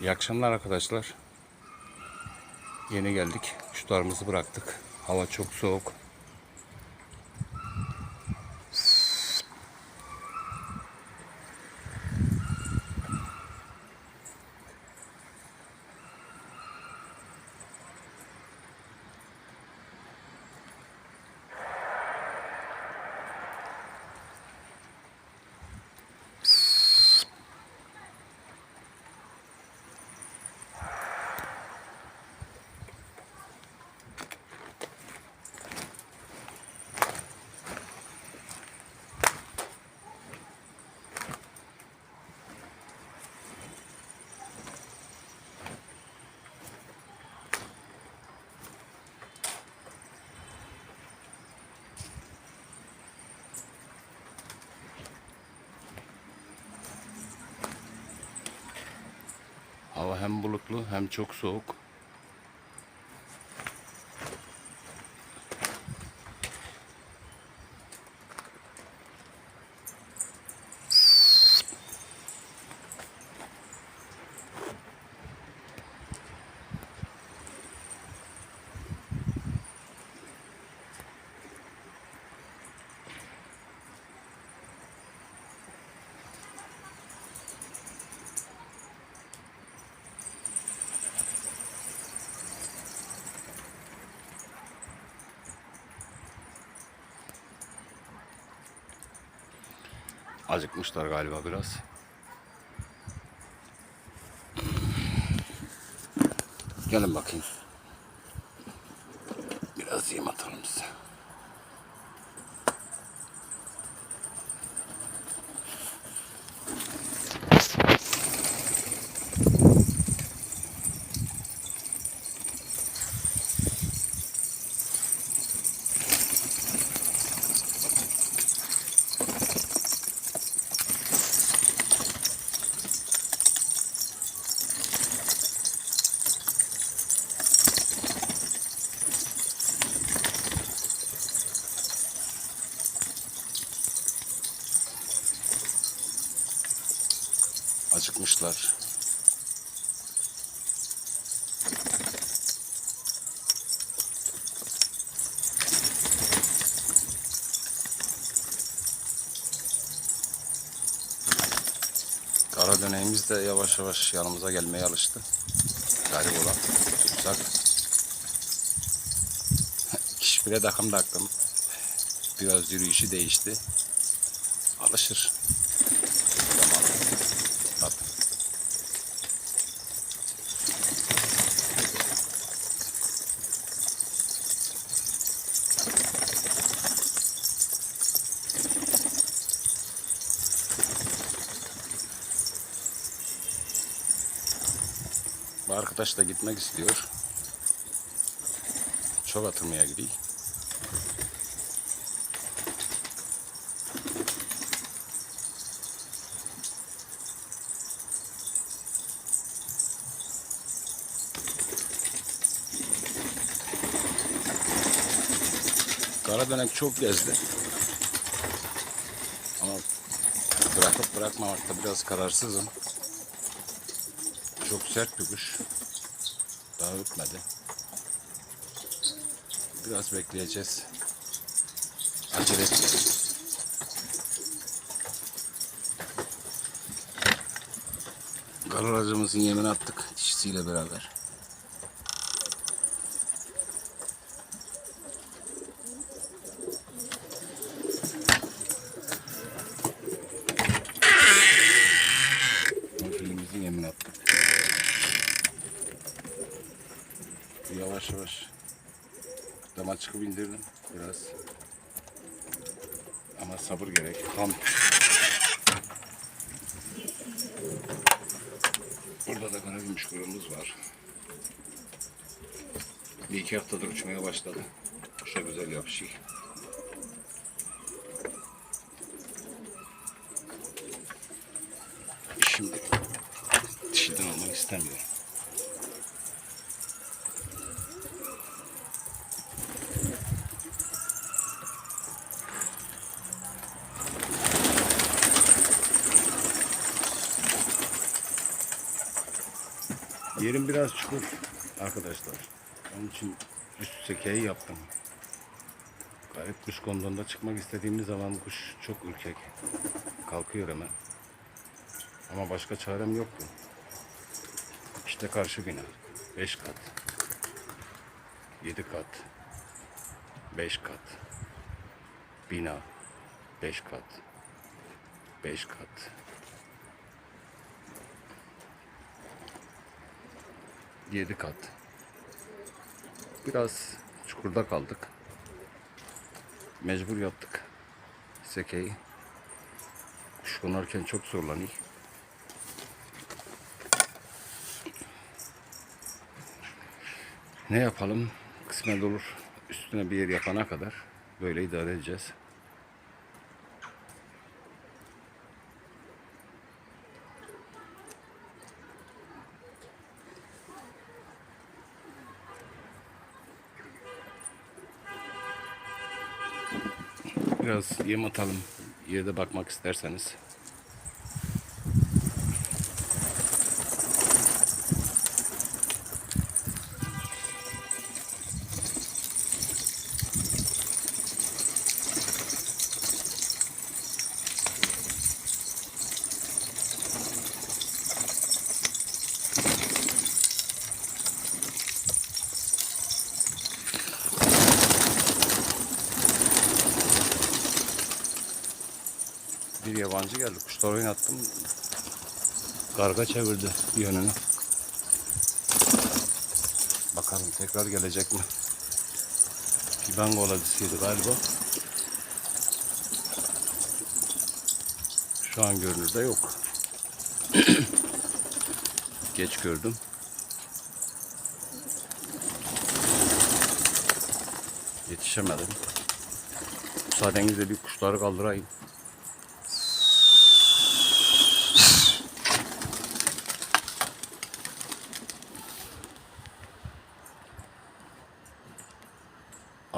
İyi akşamlar arkadaşlar. Yeni geldik. Şutlarımızı bıraktık. Hava çok soğuk. Hava hem bulutlu hem çok soğuk. Acıkmışlar galiba biraz. Gelin bakayım. Biraz yem atalım size. Acıkmışlar. Kara döneğimiz de yavaş yavaş yanımıza gelmeye alıştı. Garip olan tutsak. Kişpire takım taktım. Biraz yürüyüşü değişti. Alışır. Bu arkadaş da gitmek istiyor. Çok atılmaya gidiyor. Karadönek çok gezdi. Ama bırakıp bırakmamakta biraz kararsızım. Çok sert bir kuş. Daha ötmedi. Biraz bekleyeceğiz. Acele etmeyeceğiz. Kararacımızın yemini attık dişisiyle beraber. Mofilimizin yemini attık. Yavaş yavaş dama çıkıp indirdim biraz. Ama sabır gerek. Tam. Burada da karagümüş kuyruğumuz var. Bir iki haftadır uçmaya başladı. Kuşa güzel yapışıyor. Yerim biraz çukur arkadaşlar. Onun için üst sekeyi yaptım. Garip kuş konduğunda çıkmak istediğimiz zaman kuş çok ürkek. Kalkıyor hemen. Ama başka çarem yoktu. İşte karşı bina. 5 kat. 7 kat. 5 kat. Bina. 5 kat. 5 kat. 7 kat. Biraz çukurda kaldık. Mecbur yaptık. Sekeyi. Kuş konarken çok zorlanıyor. Ne yapalım? Kısmet olur. Üstüne bir yer yapana kadar böyle idare edeceğiz. Biraz yem atalım. Yerde bakmak isterseniz. Bir yabancı geldi. Kuşlar oynattım. Karga çevirdi yönünü. Bakalım tekrar gelecek mi? Pibango oladısıydı galiba. Şu an görünürde yok. Geç gördüm. Yetişemedim. Müsaadenizle bir kuşları kaldırayım.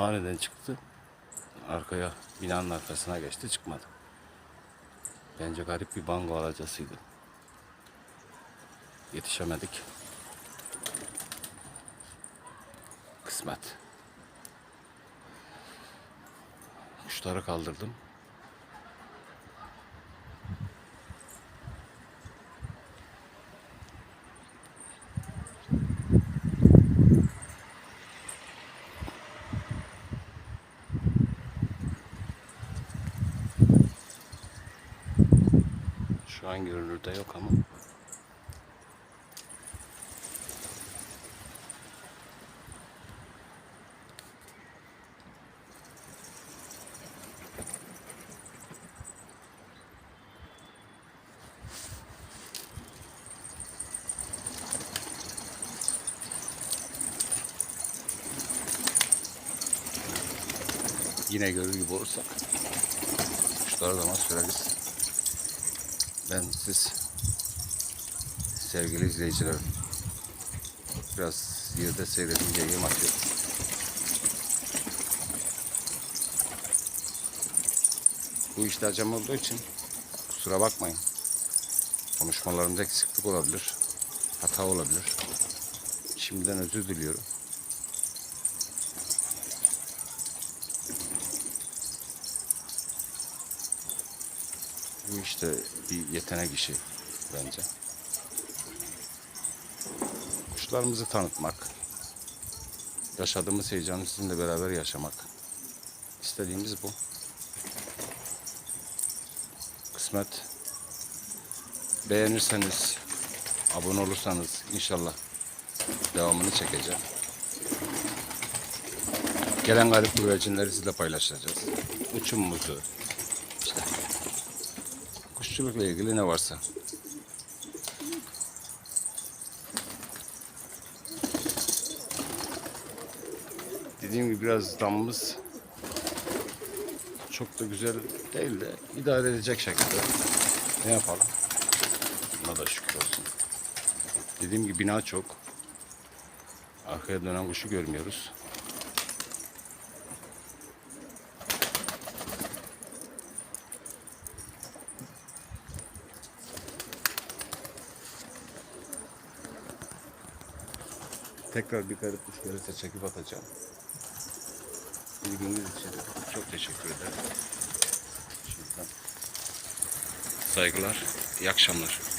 Aniden çıktı. Arkaya binanın arkasına geçti çıkmadı. Bence garip bir bango alacasıydı. Yetişemedik. Kısmet. Kuşları kaldırdım. Şu an görünürde yok ama. Yine görür gibi olursak kuşlara da süreriz. Ben siz sevgili izleyicilerim biraz yerde seyredince yem atıyorum. Bu işte acem olduğu için kusura bakmayın. Konuşmalarımda eksiklik olabilir. Hata olabilir. Şimdiden özür diliyorum. Bu işte bir yetenek işi bence. Kuşlarımızı tanıtmak, yaşadığımız heyecanı sizinle beraber yaşamak. İstediğimiz bu. Kısmet. Beğenirseniz, abone olursanız inşallah devamını çekeceğim. Gelen garip güvercinleri sizle paylaşacağız. Uçumumuzu, kuşçulukla ilgili ne varsa. Dediğim gibi biraz damımız çok da güzel değil de idare edecek şekilde. Ne yapalım? Buna da şükür olsun. Dediğim gibi bina çok. Arkaya dönen kuşu görmüyoruz. Tekrar bir garip kuş gelirse çekip atacağım. İlginiz için çok teşekkür ederim. Şimdiden saygılar, iyi akşamlar.